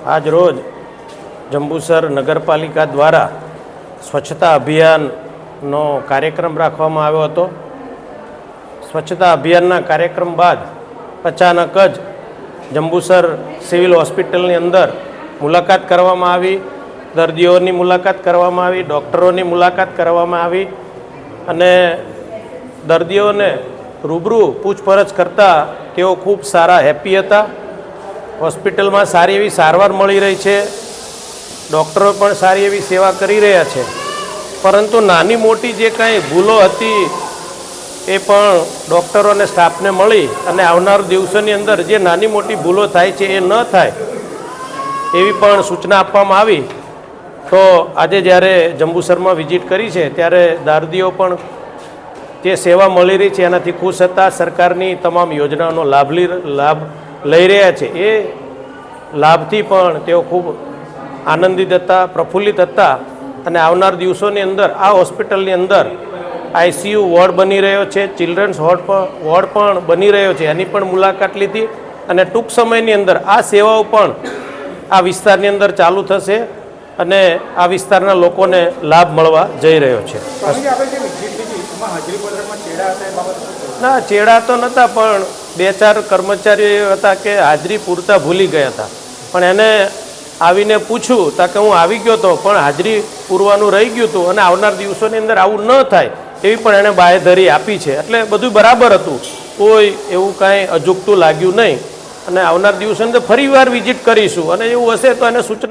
આજ રોજ જંબુસર નગરપાલિકા દ્વારા સ્વચ્છતા અભિયાનનો કાર્યક્રમ રાખવામાં આવ્યો હતો. સ્વચ્છતા અભિયાનના કાર્યક્રમ બાદ અચાનક જ જંબુસર સિવિલ હોસ્પિટલની અંદર મુલાકાત કરવામાં આવી, દર્દીઓની મુલાકાત કરવામાં આવી, ડૉક્ટરોની મુલાકાત કરવામાં આવી અને દર્દીઓને રૂબરૂ પૂછપરછ કરતાં તેઓ ખૂબ સારા, હેપી હતા. હોસ્પિટલમાં સારી એવી સારવાર મળી રહી છે. ડૉક્ટરો પણ સારી એવી સેવા કરી રહ્યા છે. પરંતુ નાની મોટી જે કાંઈ ભૂલો હતી, એ પણ ડૉક્ટરો અને સ્ટાફને મળી અને આવનાર દિવસોની અંદર જે નાની મોટી ભૂલો થાય છે, એ ન થાય, એવી પણ સૂચના આપવામાં આવી. તો આજે જ્યારે જંબુસરમાં વિઝિટ કરી છે, ત્યારે દર્દીઓ પણ જે સેવા મળી રહી છે, એનાથી ખુશ હતા. સરકારની તમામ યોજનાઓનો લાભ લી, લાભ લઈ રહ્યા છે. એ લાભથી પણ તેઓ ખૂબ આનંદિત હતા પ્રફુલ્લિત હતા અને આવનાર દિવસોની અંદર આ હોસ્પિટલની અંદર આઈસીયુ વોર્ડ બની રહ્યો છે ચિલ્ડ્રન્સ વોર્ડ પણ વોર્ડ પણ બની રહ્યો છે. એની પણ મુલાકાત લીધી અને ટૂંક સમયની અંદર આ સેવાઓ પણ આ વિસ્તારની અંદર ચાલુ થશે અને આ વિસ્તારના લોકોને લાભ મળવા જઈ રહ્યો છે? ના ચેડા તો નહોતા પણ બે ચાર કર્મચારીઓ હતા કે હાજરી પૂરતા ભૂલી ગયા હતા. પણ એને આવીને પૂછ્યું, તા કે હું આવી ગયો હતો પણ હાજરી પૂરવાનું રહી ગયું હતું અને આવનાર દિવસોની અંદર આવું ન થાય, એવી પણ એણે બાહેધરી આપી છે. એટલે બધું બરાબર હતું. કોઈ એવું કાંઈ અજુગતું લાગ્યું નહીં. અને આવનાર દિવસોની અંદર ફરી વાર વિઝિટ કરીશું. અને એવું હશે તો એને સૂચના